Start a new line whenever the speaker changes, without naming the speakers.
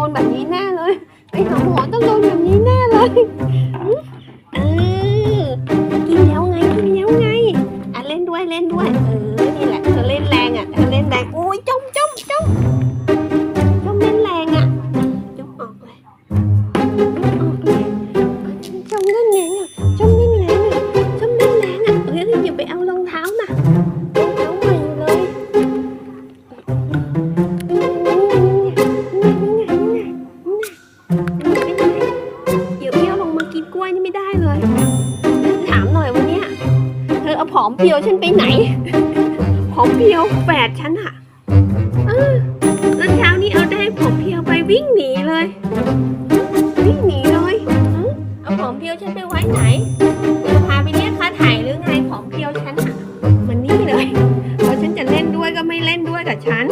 โดนแบบนี้แน่เลยไปหาหมอต้องโดนแบบนี้แน่เลยเออกินแล้วไงกินแล้วไงอะเล่นด้วยเล่นด้วยเออนี่แหละ อ้วยนี่ไม่ได้เลย ถามหน่อยวันนี้เธอเอาผอมเพียวฉันไปไหน ผอมเพียวแฝดฉันอะเออตนเช้านี้เอาได้ผอมเพียวไปวิ่งหนีเลย วิ่งหนีเลยเอาผอมเพียวฉันไปไว้ไหนเธอพาไปเรียกค่าถ่ายหรือไงผอมเพียวฉันอะมันนี่เลยพอฉันจะเล่นด้วยก็ไม่เล่นด้วยกับฉัน